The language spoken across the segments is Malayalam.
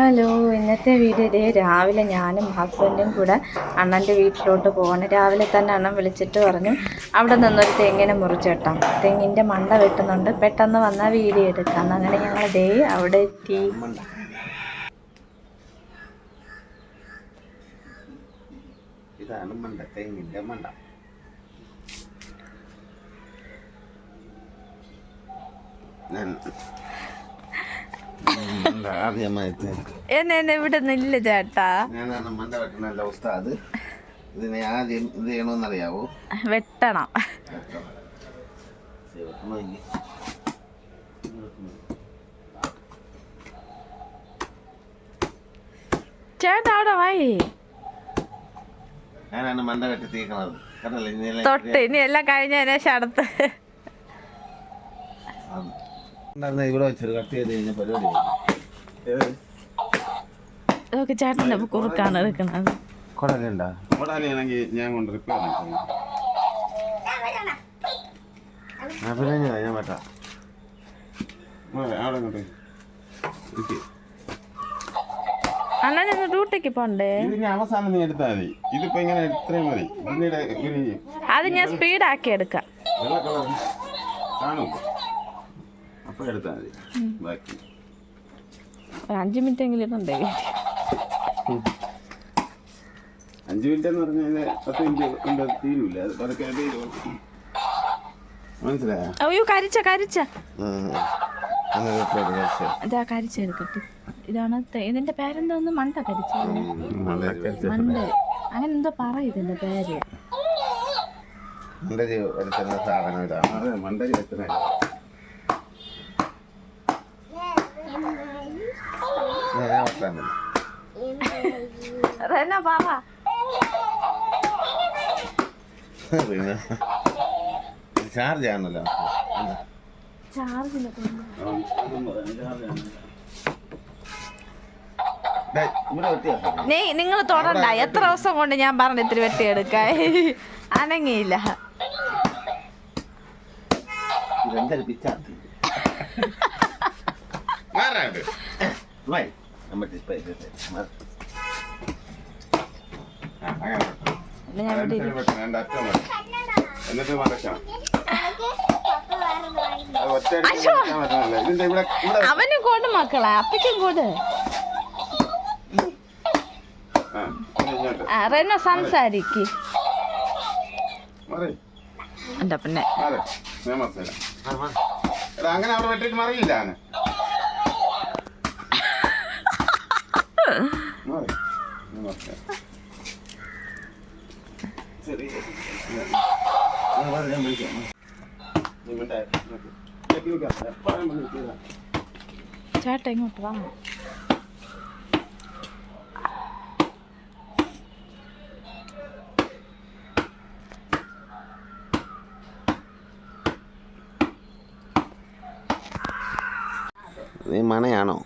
ഹലോ ഇന്നത്തെ വീഡിയോ ഇതേ രാവിലെ ഞാനും ഹസ്ബൻഡും കൂടെ അണ്ണന്റെ വീട്ടിലോട്ട് പോകണം രാവിലെ തന്നെ അണ്ണൻ വിളിച്ചിട്ട് പറഞ്ഞു അവിടെ നിന്നൊരു തെങ്ങിനെ മുറിച്ചിട്ടാം തെങ്ങിന്റെ മണ്ട വെട്ടുന്നുണ്ട്. പെട്ടെന്ന് വന്നാൽ വീഡിയോ എടുക്കാം. അങ്ങനെ ഞങ്ങൾ ദേ അവിടെ എത്തി. ഇതാണ് മണ്ട മണ്ട. എന്നെ എന്നെ ഇവിടെ നില്ല ചേട്ടാ. ഇതിനെ ആദ്യം ഇത് ചെയ്യണമെന്നറിയാവോ വെട്ടണം. ചേട്ടാ അവിടെ വായി. ഞാനാണ് മണ്ട വെട്ടി തീക്കണത്. തൊട്ട് ഇനി എല്ലാം കഴിഞ്ഞ ഉണ്ടായിരുന്ന ഇവിടെ വെച്ചൊരു കട്ട് ചെയ്ത് കഴിഞ്ഞ പരിപാടി അതൊക്കെ ചേട്ടന്റെ കുറുക്കാണ് എടുക്കുന്നത് കൊടലുണ്ടാ കൊടലാണെങ്കിൽ ഞാൻ കൊണ്ട് റിപ്പയർ പിന്നെ ഞാൻ പറ്റാം അവിടെ ഇങ്ങോട്ട്. അണ്ണൻ ഡ്യൂട്ടിക്ക് പോണ്ടേ? ഇതിന് അവസാനം നീ എടുത്താൽ മതി. ഇതിപ്പോ ഇങ്ങനെ ഇത്രയും മതി. പിന്നീട് അത് ഞാൻ സ്പീഡാക്കി എടുക്കാം. കാണും. അപ്പൊ എടുത്താൽ മതി. ബാക്കി. ഒരു അഞ്ച് മിനിറ്റ് എങ്കിലും ഇടണ്ടേ അഞ്ച് മിനിറ്റ് എന്ന് പറഞ്ഞാൽ പത്ത് മിനിറ്റ് കൊണ്ട് തീരൂല. അത് പതുക്കെ തീരും. മനസ്സിലായോ? അയ്യോ കരിച്ച കരിച്ച. ഇതാ കരിച്ചെടുക്കട്ടെ. ഇതാണ് തെ- ഇതിന്റെ പേരെന്തോന്ന്? മണ്ട കരിച്ച. മണ്ട അങ്ങനെ എന്തോ പറ ഇതിന്റെ പേര്. മണ്ടരി വരുത്തുന്ന സാധനം ഇതാണ്. അതെ മണ്ടരി വരുത്തുന്ന ഞാൻ വെക്കാനില്ല റെന പറ ചാർജ് ആണല്ലോ. നിങ്ങൾ തൊടണ്ട. എത്ര ദിവസം കൊണ്ട് ഞാൻ പറഞ്ഞു ഇത്തിരി വെട്ടിയെടുക്കാൻ അനങ്ങിയില്ല. ഇതെന്തൊരു പിച്ചാത്തി മാറാണ്ട് വൈ I'm ഞാൻ ഇവിടെ ഇരി- എന്നിട്ട് മറക്കണം അവനും കൊണ്ട് മക്കളെ അപ്പയ്ക്കും കൂട് റെന സംസാരിക്ക്. എന്താ പിന്നെ? അങ്ങനെ അവിടെ വെട്ടിട്ട് മറിയില്ല അവന്. മാറ്. ഞാൻ മനസ്സിലായി. ശരി. ഞാൻ മാറ്, ഞാൻ വിളിക്കാം. നീ മിണ്ടാതെ. നോക്ക്. ഞാൻ വിളിക്കാം. എപ്പോഴും വിളിക്കുക. ചേട്ടാ ഇങ്ങോട്ട് വാ നീ മണയാണോ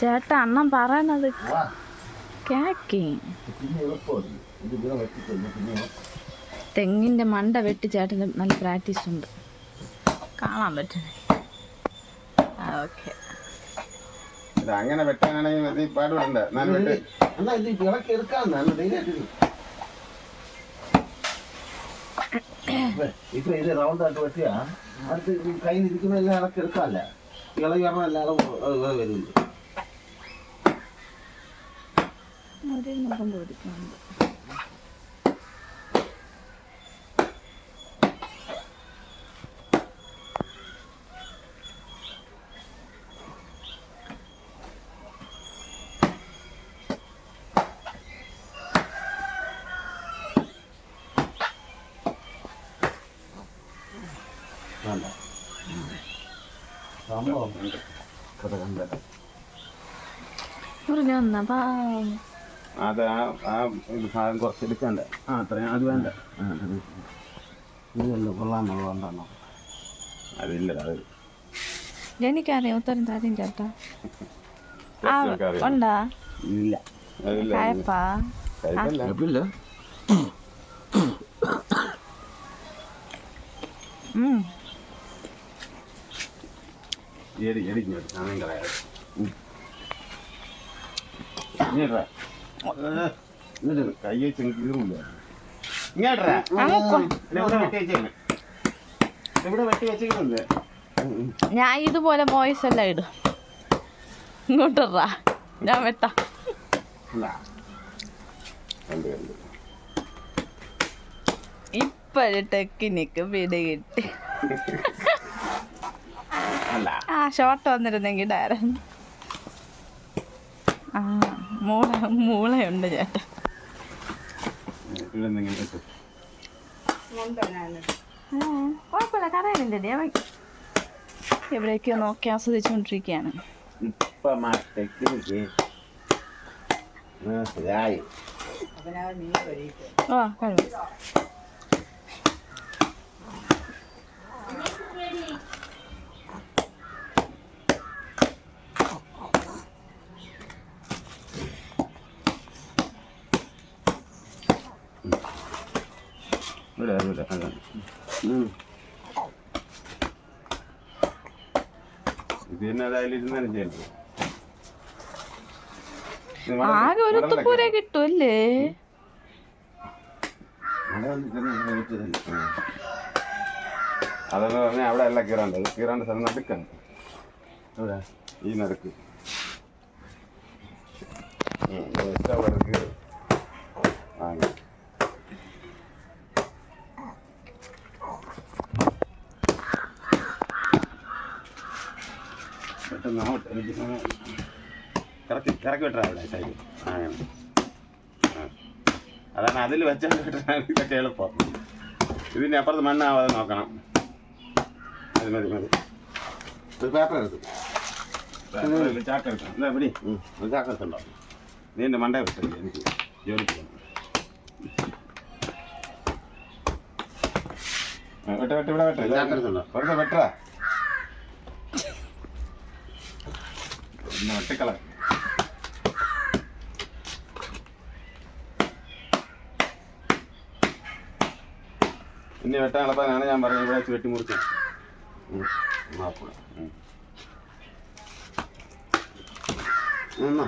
ചേട്ടാ അണ്ണൻ പറയണത് കേക്കി. തെങ്ങിന്റെ മണ്ട വെട്ടി ചേട്ടന് നല്ല പ്രാക്ടീസ് ഉണ്ട്. കാണാൻ പറ്റും. ഓക്കെ. ഇത് അങ്ങനെ വെട്ടാനാണെങ്കിൽ പാടുപെടണ്ട. ഇപ്പൊ ഇത് റൗണ്ട് ആയിട്ട് വെട്ടിയാ. അടുത്ത് കയ്യിൽ ഇരിക്കുന്ന എല്ലാം ഇളക്കി എടുക്കാല്ല? ഇളകി പറഞ്ഞ അല്ലാതെ വരുന്നുണ്ട് ഒരു മുഖം സംഭവം കഥ പാ അത് ആ ആ ഭാഗം കുറച്ച് എടുക്കണ്ട ആ അത്രയും അത് വേണ്ട. ഇതല്ല കൊള്ളാമെന്നുള്ളതുകൊണ്ടാണോ അതില്ല അത്. എനിക്കറിയാം. ഉത്തരം തരും ചേട്ടാ. ഉണ്ടാ? ഇല്ല. അതില്ല എടി എടി സമയം കളയാതെ എന്നിട്ട് കൈ വെച്ച് കീറില്ല ഇങ്ങോട്ടാ ഇവിടെ വെട്ടി വെച്ചേക്കണേ ഇവിടെ വെട്ടി വെച്ചേക്കുന്നുണ്ട് ഞാൻ ഇതുപോലെ വോയിസ് എല്ലാം ഇടും. ഇങ്ങോട്ടാ ഞാൻ വെട്ടാം. ഇപ്പോഴ് ടെക്നിക്ക് പിടി കിട്ടി ഷോർട്ട് വന്നിരുന്നെങ്കിൽ ഇടായിരുന്നു. ആ മൂള മൂളയുണ്ട് ചേട്ട. കുഴപ്പമില്ല കറയുന്നില്ലേ അവൻ എവിടേക്കോ നോക്കി ആസ്വദിച്ചുകൊണ്ടിരിക്കുകയാണ്. ഓ കഴിവ് അതെ ആകെ ഒരു തുപ്പൂരെ കിട്ടൂല്ലേ? അതെന്ന് പറഞ്ഞാൽ അവിടെ അല്ല കീറാണ്ടത് കീറാണ്ട് സ്ഥലം നടുക്കാണ്. ഈ നടുക്ക്. അവിടെ കീറ്. ആ, അങ്ങനെ. പെട്ടെന്ന് അങ്ങോട്ട് കറക്കി കറക്കി വിട്ടാ അവിടെ സൈഡ് ആ. അതാണ് അതിൽ വെച്ചാൽ ഇതൊക്കെ എളുപ്പം ഇതിന്റെ അപ്പുറത്ത് മണ്ണാവാതെ നോക്കണം അത് മതി മതി പേപ്പർ എടുത്തു ചാക്ക് എടുക്കണം എന്താ പിടി എടുത്തുണ്ടോ നീ എന്റെ മണ്ടേ വിട്ടില്ല എനിക്ക് ജോലിക്ക് പോകണം വെട്ട വെട്ട് വെട്ട് ഇവിടെ വെട്ട് ചാക്ക് വെറുതെ വെട്ടാ ഒന്ന് വെട്ടിക്കള ഇനി വെട്ടാൻ എളുപ്പമാണ് ഞാൻ പറഞ്ഞത് ഇവിടെ വെച്ച് വെട്ടി മുറിച്ചു മാപ്പിള നിന്നോ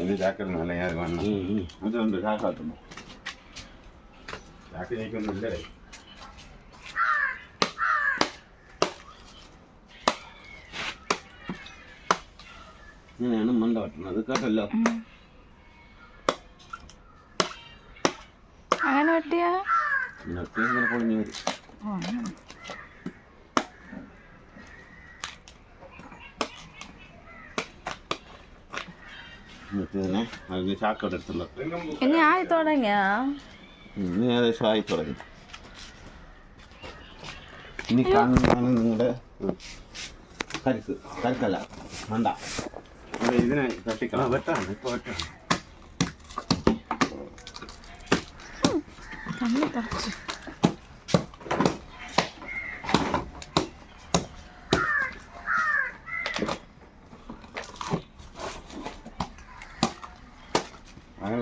ഇത് ചാക്കിടുന്നല്ല ഞാൻ വണ്ണം ഇതുണ്ട് ചാക്കാത്തുന്നു ചാക്ക് നീക്കൊന്നും ഇല്ലടേ ഇങ്ങനെയാണ് മണ്ട വെട്ടുന്നത് കേട്ടല്ലോ. അങ്ങനെ വെട്ടിയാ? പൊളിഞ്ഞു വരും. എന്നിട്ട് അതിന് ചാക്കോടെ എടുത്തുള്ളൂ ഇനി ആയി തുടങ്ങിയാ? ഇനി ഏകദേശം ആയി തുടങ്ങി. ഇനി കാണുന്നതാണ് നിങ്ങളുടെ കരുക്ക് കരുക്കല്ല മണ്ട. ഇതിനെ തട്ടിക്കണം. വെട്ടാണ് ഇപ്പോൾ വെട്ടാണ് കണ്ണി തറച്ചു അങ്ങനെ വെട്ട് കുഴപ്പമില്ല. അത്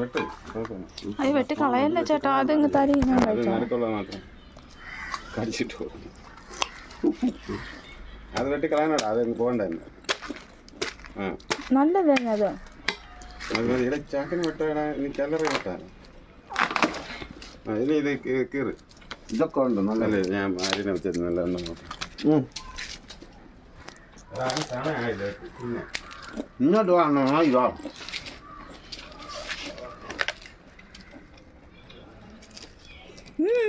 വെട്ടി കളയല്ലേ ചേട്ടാ? തരി ഞാൻ അത് കഴിച്ചോ നടുക്കുള്ളത് മാത്രം. കടിച്ചിട്ട് പോകും. അത് വെട്ടി കളയാനോടാ. അത് പോകണ്ടായിരുന്നു നല്ലതന്നെ നല്ലത് തന്നെ അത് ഇവിടെ ചാക്കിന് വെട്ടാടാ ഇനി ചിലറി വെട്ടാണ് ഇനി ഇത് കീറ്. ഇതൊക്കെ ഉണ്ട്. നല്ലല്ലേ ഞാൻ ആരിനെ വെച്ചത് നല്ല എണ്ണം നോക്കാം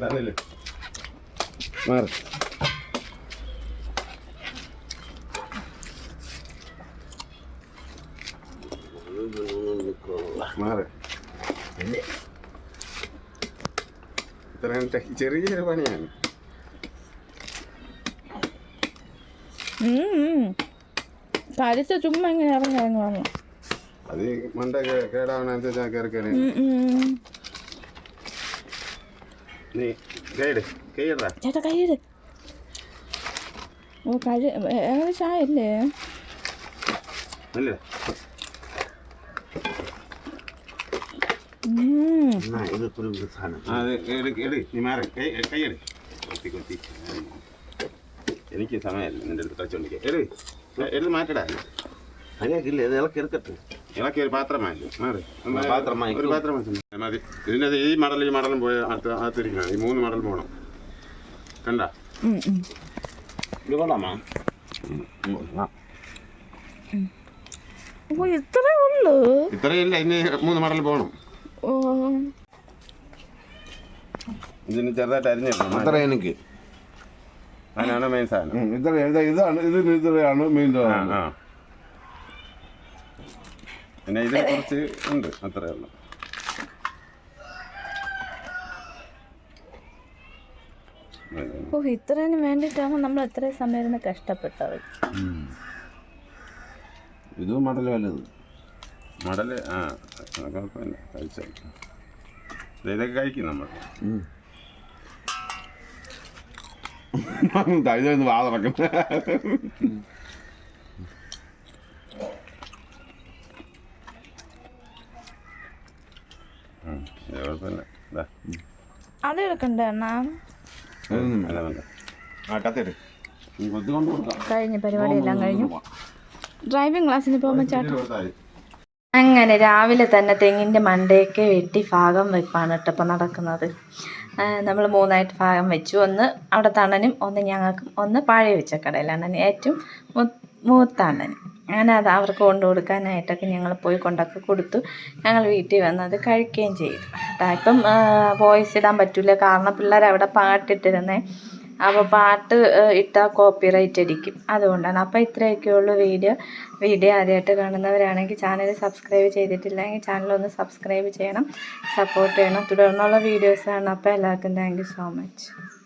അതിൽ മാറി. മാറി. ഇത്രയും ചെറിയ ചെറിയൊരു പണിയാണ്. കരിച്ച ചുമ്മാ ഇങ്ങനെ ഇറങ്ങി ഇറങ്ങി വന്നു. അത് മണ്ട കേ- കേടാവണനുസരിച്ച് കയറി കയറി നീ കൈയിട് കൈയിടാ ചേട്ടാ കയ്യിട് ഓ കഴി ഏകദേശം ആയല്ലേ അല്ലേ. ഇത് ഒരു സാധനം. ആ, എട് എട് നീ മാറി. കൈ കൈയെട്. കൊത്തി കൊത്തി. എനിക്ക് സമയമല്ല. നിന്റെ അടുത്ത് കളിച്ചോണ്ടിരിക്കുക എട് എടുത്ത് മാറ്റടാ. അതിനേക്കില്ല ഇത് ഇളക്കി എടുക്കട്ടെ. ഇളക്കി ഒരു പാത്രം മാറ്റി മാറി പാത്രമായി. ഒരു പാത്രം മാറ്റി മതി. ഇതിന്റെ ഈ മടൽ ഈ മടലും പോയി അടുത്ത് അകത്തിരിക്കണം. ഈ മൂന്ന് മടൽ പോകണം കണ്ട. ഇത് കൊള്ളാമാ? ഇത്രേ ഉള്ളൂ? ഇത്രയില്ല ഇനി മൂന്ന് മടൽ പോകണം ഓ. ഇതിന് ചെറുതായിട്ട് അത്ര എനിക്ക്. അതിനാണ് മെയിൻ സാധനം. ഇത്ര ഇത് ഇതാണ്. ഇതിന് ഇത്രയാണ് മീൻ സാധനം. പിന്നെ ഇതിനെ കുറച്ച് ഉണ്ട്. അത്രേ ഉള്ളൂ. ഓ ഇത്രയും വേണ്ടിയിട്ടാണ് നമ്മൾ എത്രയും സമയം ഇരുന്ന് കഷ്ടപ്പെട്ടത്. ഇത് മടൽ വലുത്. മടൽ ആ അത് കുഴപ്പമില്ല. കഴിച്ചാൽ ഇതൊക്കെ കഴിക്കും നമ്മൾ. കഴിഞ്ഞ വാ തുറക്കും അത് എടുക്കണ്ടേ അണ്ണാ? അല്ല പരിപാടി കൊടുക്കാം. കഴിഞ്ഞ കഴിഞ്ഞു. ഡ്രൈവിംഗ് ക്ലാസ്സിന് പോകുമ്പോൾ ചേട്ടാ. അങ്ങനെ രാവിലെ തന്നെ തെങ്ങിന്റെ മണ്ടയൊക്കെ വെട്ടി ഭാഗം വെപ്പാണ് കേട്ടോ ഇപ്പം നടക്കുന്നത്. നമ്മൾ മൂന്നായിട്ട് ഭാഗം വെച്ചു. ഒന്ന് അവിടെ തണനും ഒന്ന് ഞങ്ങൾക്കും ഒന്ന് പഴയ വെച്ച കടയിലാണ് ഏറ്റവും മൂ- ഞാൻ അത് അവർക്ക് കൊണ്ടു കൊടുക്കാനായിട്ടൊക്കെ ഞങ്ങൾ പോയി കൊണ്ടൊക്കെ കൊടുത്തു. ഞങ്ങൾ വീട്ടിൽ വന്ന് അത് കഴിക്കുകയും ചെയ്തു. ഇപ്പം വോയിസ് ഇടാൻ പറ്റില്ല കാരണം പിള്ളേർ അവിടെ പാട്ടിട്ടിരുന്നേ. അപ്പോൾ പാട്ട് ഇട്ടാൽ കോപ്പിറൈറ്റ് അടിക്കും. അതുകൊണ്ടാണ്. അപ്പോൾ ഇത്രയൊക്കെ ഉള്ളൂ വീഡിയോ. വീഡിയോ ആദ്യമായിട്ട് കാണുന്നവരാണെങ്കിൽ ചാനൽ സബ്സ്ക്രൈബ് ചെയ്തിട്ടില്ലെങ്കിൽ ചാനൽ ഒന്ന് സബ്സ്ക്രൈബ് ചെയ്യണം. സപ്പോർട്ട് ചെയ്യണം. തുടർന്നുള്ള വീഡിയോസാണ്. അപ്പോൾ എല്ലാവർക്കും താങ്ക് സോ മച്ച്.